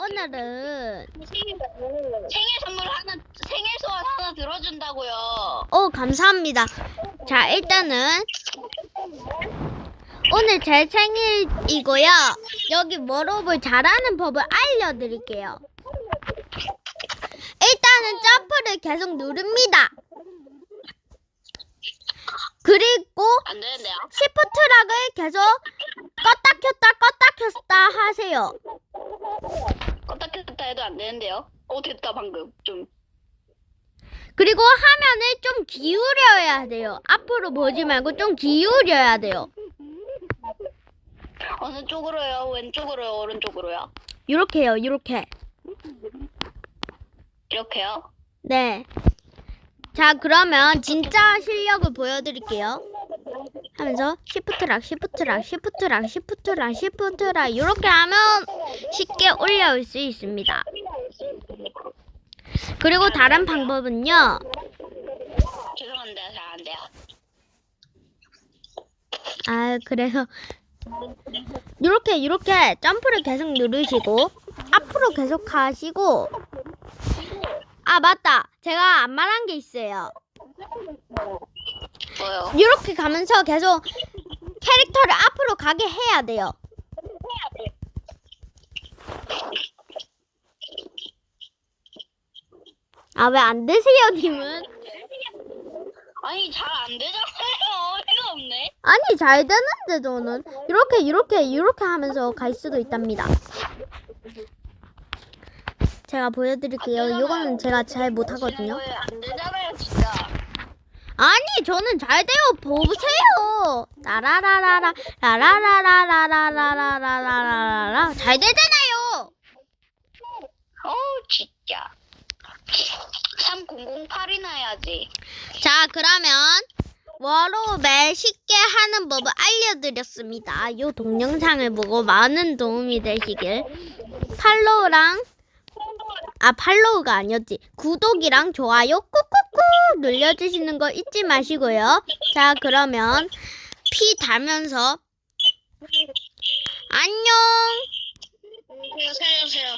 오늘은 생일 선물 하나, 생일 소원 하나 들어준다고요. 어 감사합니다. 자 일단은 오늘 제 생일이고요. 여기 워업을 잘하는 법을 알려드릴게요. 일단은 점프를 계속 누릅니다. 그리고 안 되는데요? 시프트락을 계속 껐다 켰다 껐다 켰다 하세요. 껐다 켰다 해도 안 되는데요? 어, 됐다, 방금. 좀. 그리고 화면을 좀 기울여야 돼요. 앞으로 보지 말고 좀 기울여야 돼요. 어느 쪽으로요? 왼쪽으로요? 오른쪽으로요? 이렇게요, 이렇게. 이렇게요? 네. 자, 그러면 진짜 실력을 보여드릴게요. 하면서 시프트락, 시프트락, 시프트락, 시프트락, 시프트락 이렇게 하면 쉽게 올려올 수 있습니다. 그리고 다른 방법은요. 죄송한데, 잘 안 돼요. 아, 그래서 이렇게 이렇게 점프를 계속 누르시고 앞으로 계속 가시고 아, 맞다. 제가 안 말한 게 있어요. 뭐요? 이렇게 가면서 계속 캐릭터를 앞으로 가게 해야 돼요. 아, 왜 안 되세요, 님은? 아니, 잘 안 되잖아요. 어이가 없네. 아니, 잘 되는데, 저는. 이렇게, 이렇게, 이렇게 하면서 갈 수도 있답니다. 제가 보여드릴게요. 이거는 제가 잘 못하거든요. 안 되잖아요, 진짜. 아니, 저는 잘 돼요. 보세요. 라라라라라, 라라라라라라라라라라라. 잘 되잖아요. 어, 진짜. 3008이나 해야지. 자, 그러면 워로벨 쉽게 하는 법을 알려드렸습니다. 이 동영상을 보고 많은 도움이 되시길. 팔로우랑 아 팔로우가 아니었지. 구독이랑 좋아요 꾹 꾹꾹 눌러주시는 거 잊지 마시고요. 자, 그러면 피 달면서 안녕. 살려주세요.